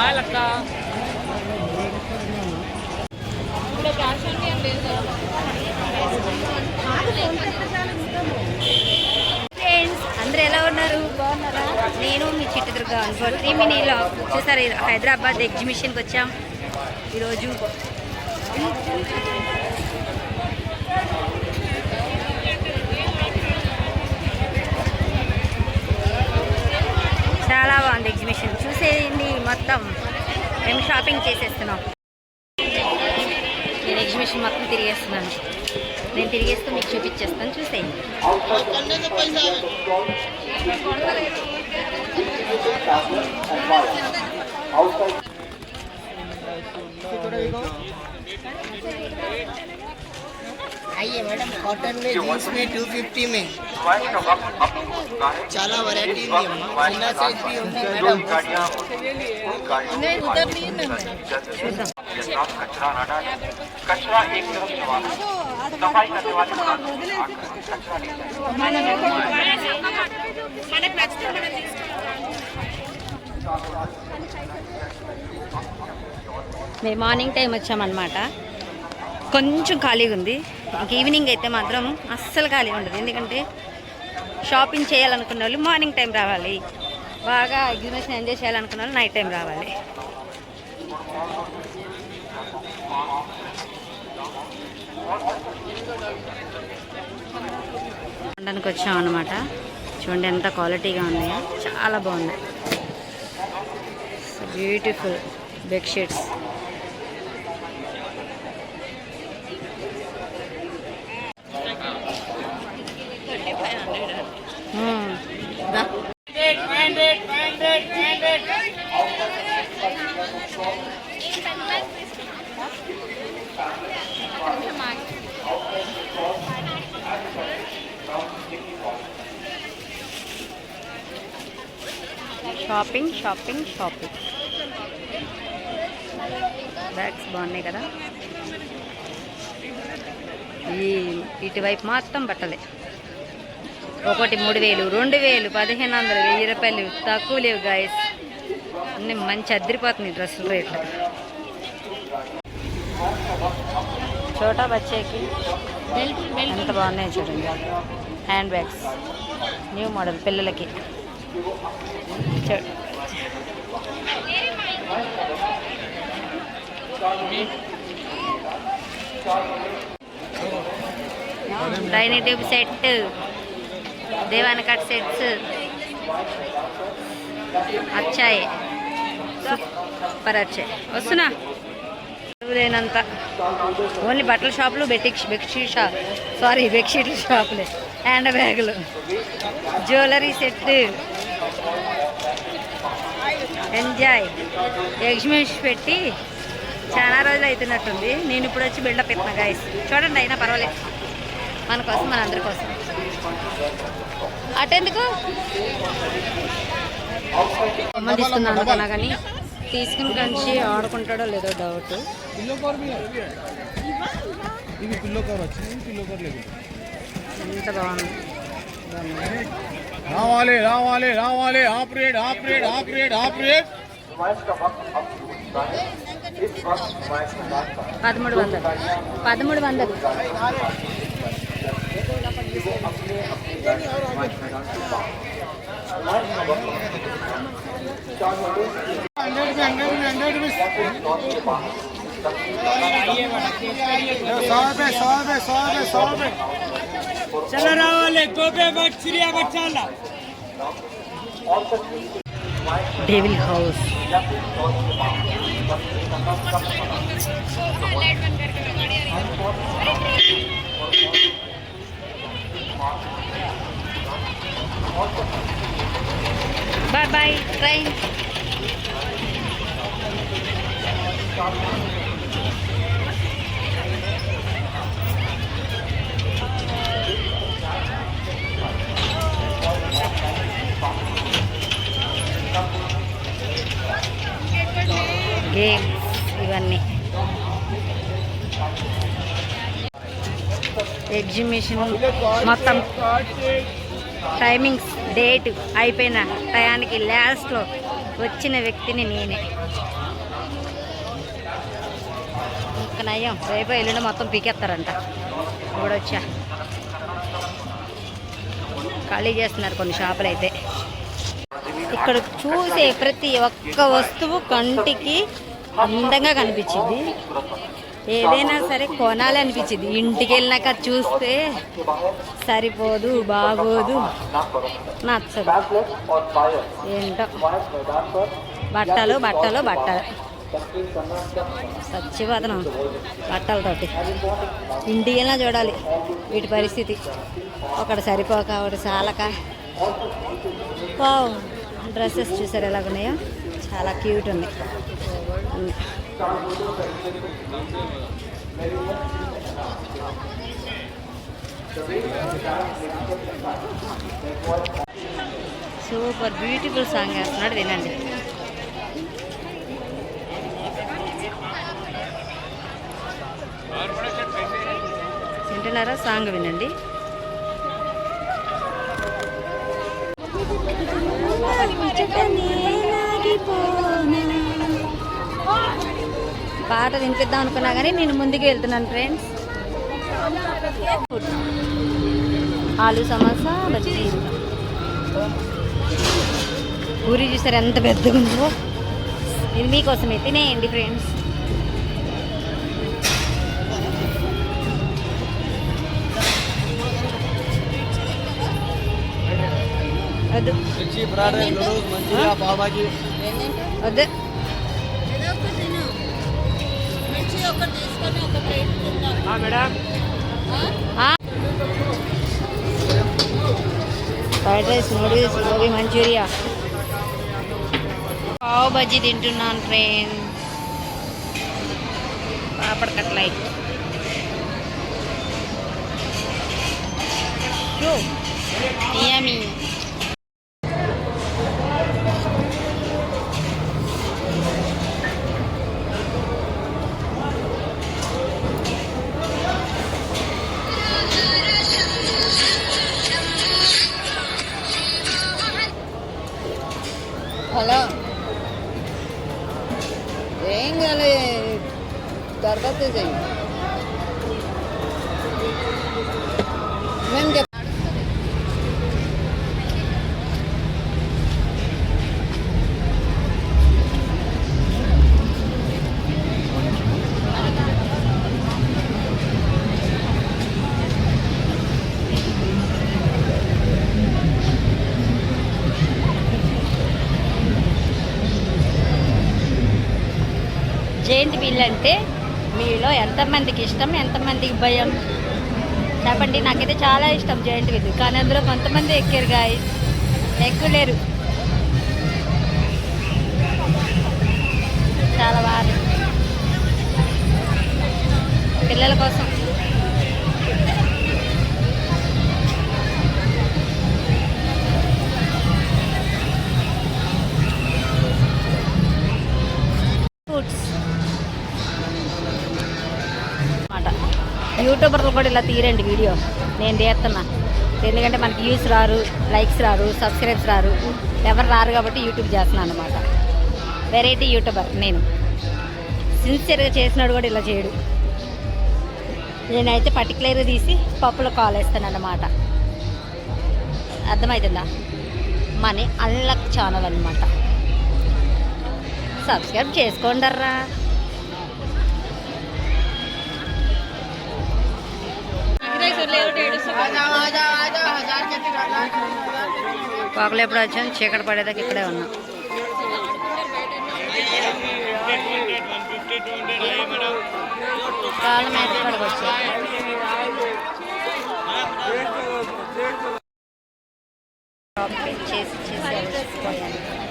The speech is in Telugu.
స్మైల్ అక్క. ఫ్రెండ్స్ అందరూ ఎలా ఉన్నారు? బాగున్నారా? నేను మీ చిట్టుదుర్గ అనుభవం త్రీ మినీలో చూసారు? హైదరాబాద్ ఎగ్జిబిషన్కి వచ్చాం. ఈరోజు చాలా బాగుంది ఎగ్జిబిషన్ చూసేయండి మొత్తం. మేము షాపింగ్ చేసేస్తున్నాం. నేను ఎగ్జిబిషన్ మొత్తం తిరిగేస్తున్నాను. నేను తిరిగేస్తూ మీకు చూపించేస్తాను చూసేయండి. आइए मैडम कॉटन में जीन्स में 250 में చాలా వెరైటీ ఉంది అమ్మా చిన్న సైజ్ भी ఉంది మేడం नहीं उधर नहीं है मैम कचरा न डालें कचरा एक तरफ जमा सफाई करने वाले कचरा नहीं डालें। మేము మార్నింగ్ టైం వచ్చామన్నమాట కొంచెం ఖాళీగా ఉంది ఇంక ఈవినింగ్ అయితే మాత్రం అస్సలు ఖాళీ ఉండదు. ఎందుకంటే షాపింగ్ చేయాలనుకున్న వాళ్ళు మార్నింగ్ టైం రావాలి. బాగా ఎగ్జిబిషన్ ఎంజాయ్ చేయాలనుకున్న వాళ్ళు నైట్ టైం రావాలి. చూడడానికి వచ్చాం అనమాట చూడండి ఎంత క్వాలిటీగా ఉన్నాయో. చాలా బాగున్నాయి. Beautiful bedsheets shopping shopping shopping bags బాగున్నాయి కదా? ఈ ఇటువైపు మొత్తం బట్టలే. ఒకటి మూడు వేలు రెండు వేలు పదిహేను వందలు వెయ్యి రూపాయలు తక్కువ లేవు గాయస్ అన్నీ మంచి అద్దరిపోతుంది డ్రెస్సుల రేట్లు. చోటా బచ్చేకి ఎంత బాగున్నాయి చూడండి. హ్యాండ్ బ్యాగ్స్ న్యూ మోడల్ పిల్లలకి. డైనింగ్ టేబుల్ సెట్ దేవాన కట్ సెట్స్ వచ్చాయి సూపర్ వచ్చాయి వస్తున్నా. లేనంత. ఓన్లీ బట్టల షాపులు బెడ్షీట్ బెడ్షీట్ షాప్ సారీ బెడ్షీట్ల షాపులే. హ్యాండ్ బ్యాగులు. Jewellery set. ఎంజాయ్ ఎగ్జిబిషన్ పెట్టి చాలా రోజులు అవుతున్నట్టుంది. నేను ఇప్పుడు వచ్చి బిల్డప్ ఇస్తున్నా గాయస్ చూడండి అయినా పర్వాలేదు. మన కోసం మన అందరి కోసం. అటెందుకు బొమ్మలు తీసుకుందాం అనుకున్నా కానీ తీసుకుని కంచి ఆడుకుంటాడో లేదో డౌట్ ఇది పిల్లో వచ్చింది పిల్లో లేదు. బాగుంది. రావాలి రావాలి రావాలి half rate half rate half rate half rate పదమూడు వందలు పదమూడు వందలు हंड्रेड में हंड्रेड में हंड्रेड में सौ रुपये सौ रुपये सौ रुपये सौ रुपये चला रावाले गोबे बट चिड़िया but devil house bye bye train destination మొత్తం టైమింగ్స్ డేట్ అయిపోయిన టయానికి లాస్ట్లో వచ్చిన వ్యక్తిని నేనే. ఇంకా రేపు ఎల్లుండి మొత్తం పీకెత్తారంట. ఇప్పుడు వచ్చా. ఖాళీ చేస్తున్నారు కొన్ని షాపులు అయితే ఇక్కడ చూసే ప్రతి ఒక్క వస్తువు కంటికి అందంగా కనిపించింది. ఏదైనా సరే కొనాలి అనిపించింది ఇంటికి వెళ్ళినాక చూస్తే సరిపోదు బాగోదు నచ్చదు. ఏంటో. బట్టలు బట్టలు బట్టలు. సచ్చిపోతున్నాం బట్టలతోటి. ఇంటికి వెళ్ళినా చూడాలి వీటి పరిస్థితి. ఒకటి సరిపోక ఒకటి చాలక డ్రెస్సెస్ చూసారు ఎలాగున్నాయో? చాలా క్యూట్ ఉంది. సూపర్ బ్యూటిఫుల్ సాంగ్ వేస్తున్నాడు వినండి. వింటున్నారా? సాంగ్ వినండి. పాట వినిపిద్దాం అనుకున్నా కానీ నేను ముందుకు వెళ్తున్నాను ఫ్రెండ్స్ ఆలు సమోసా బజ్జీ. పూరి చూసారు ఎంత పెద్దగా ఉందో. ఇది మీకోసమే తినేయండి ఫ్రెండ్స్ వద్దు. వద్దు. fried rice noodles gobi manchurian pav bhaji తింటున్నాను friend papad కట్లై yummy Jayanti wheel అంటే మీలో ఎంతమందికి ఇష్టం ఎంతమందికి భయం? చెప్పండి. నాకైతే చాలా ఇష్టం జయంతి వీల్ కానీ అందులో కొంతమంది ఎక్కారు గాయ ఎక్కులేరు కూడా ఇలా తీరండి వీడియో. నేను తీస్తున్నా. ఎందుకంటే మనకి వ్యూస్ రారు లైక్స్ రారు సబ్స్క్రైబ్స్ రారు. ఎవరు రారు కాబట్టి యూట్యూబ్ చేస్తున్నాను అనమాట వెరైటీ యూట్యూబర్ నేను. సిన్సియర్గా చేసినాడు కూడా ఇలా చేయడు. నేనైతే పర్టికులర్గా తీసి పప్పులో కాల్ వేస్తాను అన్నమాట. అర్థమవుతుందా మనీ అన్లక్ ఛానల్ అనమాట సబ్స్క్రైబ్ చేసుకోండర్రా. పాకలు ఎప్పుడు వచ్చాను చీకటి పడేదాకా ఇక్కడే ఉన్నా. కాళ్ళ మేత ఇక్కడికి వచ్చా చేసి చేసి